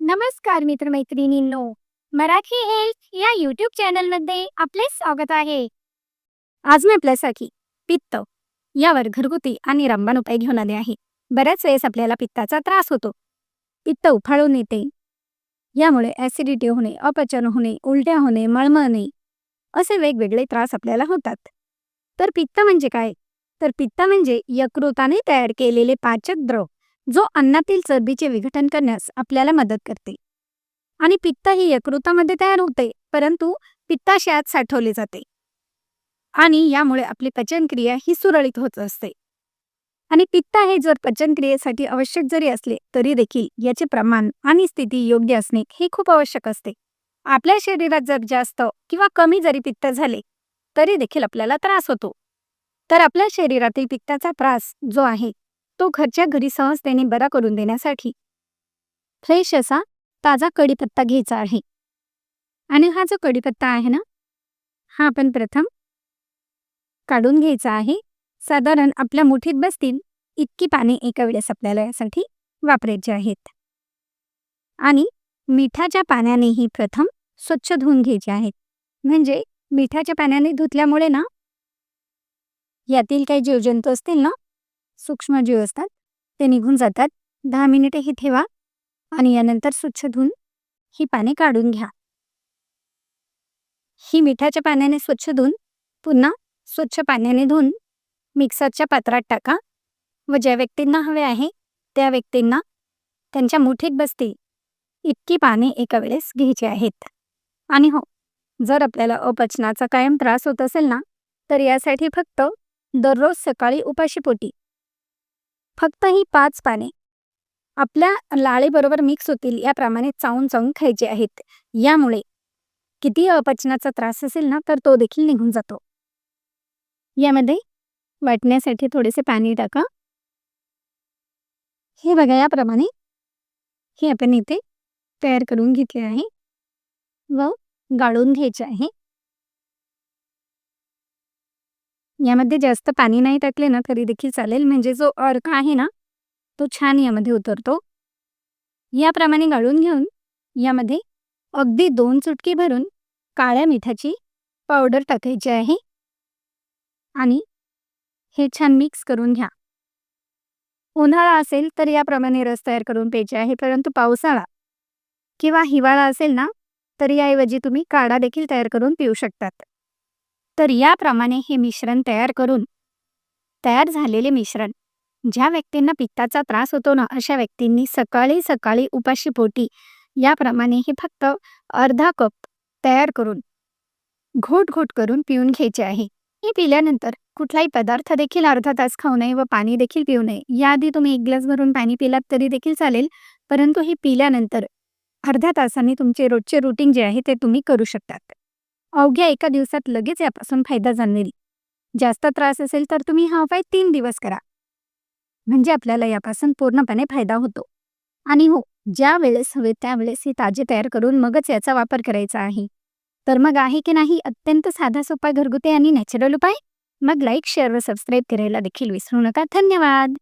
नमस्कार मित्रमैत्रिणींनो मराठी हेल्थ या युट्यूब चॅनलमध्ये आपले स्वागत आहे. आज मी आपल्यासाठी पित्त यावर घरगुती आणि रामबाण उपाय घेऊन आले आहे. बऱ्याच वेळेस आपल्याला पित्ताचा त्रास होतो. पित्त उफाळून येते. यामुळे ॲसिडिटी होणे अपचन होणे उलट्या होणे मळमळणे असे वेगवेगळे त्रास आपल्याला होतात. तर पित्त म्हणजे काय? तर पित्त म्हणजे यकृताने तयार केलेले पाचक द्रव जो अन्नातील चरबीचे विघटन करण्यास आपल्याला मदत करते. आणि पित्त ही यकृतामध्ये तयार होते परंतु पित्ताशयात साठवले जाते. आणि यामुळे आपली पचनक्रिया ही सुरळीत होत असते. आणि पित्त हे जर पचनक्रियेसाठी आवश्यक जरी असले तरी देखील याचे प्रमाण आणि स्थिती योग्य असणे हे खूप आवश्यक असते. आपल्या शरीरात जर जास्त किंवा कमी जरी पित्त झाले तरी देखील आपल्याला त्रास होतो. तर आपल्या शरीरातील पित्ताचा त्रास जो आहे तो घरच्या घरी सहजतेने बरा करून देण्यासाठी फ्रेश असा ताजा कढीपत्ता घ्यायचा आहे. आणि हा जो कढीपत्ता आहे ना हा आपण प्रथम काढून घ्यायचा आहे. साधारण आपल्या मुठीत बसतील इतकी पाने एका वेळेस आपल्याला यासाठी वापरायची आहेत. आणि मिठाच्या पाण्यानेही प्रथम स्वच्छ धुवून घ्यायचे आहेत. म्हणजे मिठाच्या पाण्याने धुतल्यामुळे ना यातील काही जीवजंतू असतील ना सूक्ष्मजीव असतात ते निघून जातात. दहा मिनिटे ही ठेवा आणि यानंतर स्वच्छ धुवून ही पाने काढून घ्या. ही मिठाच्या पाण्याने स्वच्छ धुवून पुन्हा स्वच्छ पाण्याने धुवून मिक्सरच्या पात्रात टाका व ज्या व्यक्तींना हवे आहे त्या व्यक्तींना त्यांच्या मुठीत बसते इतकी पाने एका वेळेस घ्यायची आहेत. आणि हो जर आपल्याला अपचनाचा कायम त्रास होत असेल ना तर यासाठी फक्त दररोज सकाळी उपाशीपोटी. फक्त ही पाच पाने. आपल्या लाळेबरोबर मिक्स होतील याप्रमाणे चावून चावून खायचे आहेत. यामुळे किती अपचनाचा त्रास असेल ना तर तो देखील निघून जातो. यामध्ये वाटण्यासाठी थोडेसे पाणी टाका. हे बघा याप्रमाणे. हे आपण इथे तयार करून घेतले आहे. व गाळून घ्यायचे आहे. यामध्ये जास्त पाणी नाही टाकले ना तरी देखील चालेल. म्हणजे जो अर्क आहे ना तो छान यामध्ये उतरतो. याप्रमाणे गाळून घेऊन यामध्ये अगदी दोन चुटकी भरून काळ्या मिठाची पावडर टाकायची आहे. आणि हे छान मिक्स करून घ्या. उन्हाळा असेल तर याप्रमाणे रस तयार करून प्यायचे आहे परंतु पावसाळा किंवा हिवाळा असेल ना तर याऐवजी तुम्ही काढा देखील तयार करून पिऊ शकतात. तर याप्रमाणे हे मिश्रण तयार करून तयार झालेले मिश्रण ज्या व्यक्तींना पित्ताचा त्रास होतो ना अशा व्यक्तींनी सकाळी सकाळी उपाशी पोटी याप्रमाणे हे फक्त अर्धा कप तयार करून घोट घोट करून पिऊन घ्यायचे आहे. हे पिल्यानंतर कुठलाही पदार्थ देखील अर्धा तास खाऊ नये व पाणी देखील पिऊ नये. याआधी तुम्ही एक ग्लास भरून पाणी पिलात तरी देखील चालेल परंतु हे पिल्यानंतर अर्ध्या तासाने तुमचे रोजचे रुटीन जे आहे ते तुम्ही करू शकतात. अवघ्या एका दिवसात लगेच यापासून फायदा जाणवेल. जास्त त्रास असेल तर तुम्ही हा उपाय तीन दिवस करा. म्हणजे आपल्याला यापासून पूर्णपणे फायदा होतो. आणि हो ज्या वेळेस हवे त्यावेळेस हे ताजे तयार करून मगच याचा वापर करायचा आहे. तर मग आहे की नाही अत्यंत साधा सोपा घरगुती आणि नॅचरल उपाय? मग लाईक शेअर व सबस्क्राईब करायला देखील विसरू नका. धन्यवाद!